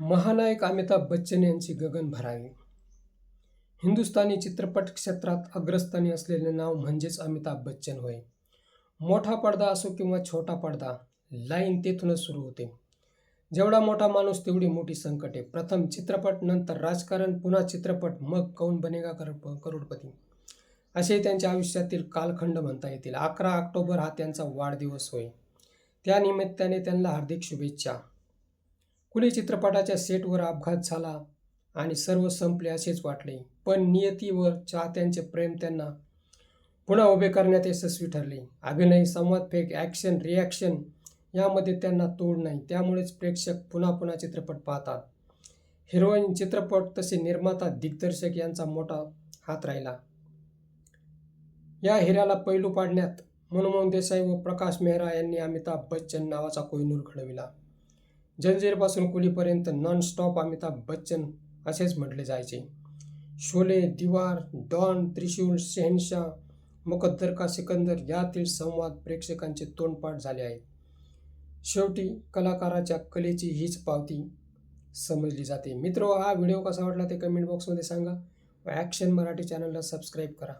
महानायक अमिताभ बच्चन यांची गगन भरावी. हिंदुस्थानी चित्रपट क्षेत्रात अग्रस्थानी असलेले नाव म्हणजेच अमिताभ बच्चन होय. मोठा पडदा असो किंवा छोटा पडदा लाईन तेथूनच सुरू होते. जेवढा मोठा माणूस तेवढी मोठी संकटे प्रथम चित्रपट नंतर राजकारण पुन्हा चित्रपट मग कौन बनेगा कर- करोडपती. असे त्यांच्या आयुष्यातील कालखंड म्हणता येतील. अकरा ऑक्टोबर हा त्यांचा वाढदिवस होय. त्यानिमित्ताने त्यांना हार्दिक शुभेच्छा. फुले चित्रपटाच्या सेटवर अपघात झाला आणि सर्व संपले असेच वाटले. पण नियतीवर चाहत्यांचे प्रेम त्यांना पुन्हा उभे करण्यात यशस्वी ठरले. अभिनय संवाद फेक ॲक्शन रिॲक्शन यामध्ये त्यांना तोड नाही. त्यामुळेच प्रेक्षक पुन्हा पुन्हा चित्रपट पाहतात. हिरोईन चित्रपट तसे निर्माता दिग्दर्शक यांचा मोठा हात राहिला. या हिऱ्याला पैलू पाडण्यात मनमोहन देसाई व प्रकाश मेहरा यांनी अमिताभ बच्चन नावाचा कोहिनूर घडविला. जंजीरपासून कुलीपर्यंत नॉन स्टॉप अमिताभ बच्चन असेच म्हटले जायचे. शोले दिवार डॉन त्रिशूल शहनशाह मुकद्दर का सिकंदर यातील संवाद प्रेक्षकांचे तोंडपाठ झाले आहेत. शेवटी कलाकाराच्या कलेची हीच पावती समजली जाते. मित्र हा व्हिडिओ कसा वाटला ते कमेंट बॉक्समध्ये सांगा व ॲक्शन मराठी चॅनलला सबस्क्राईब करा.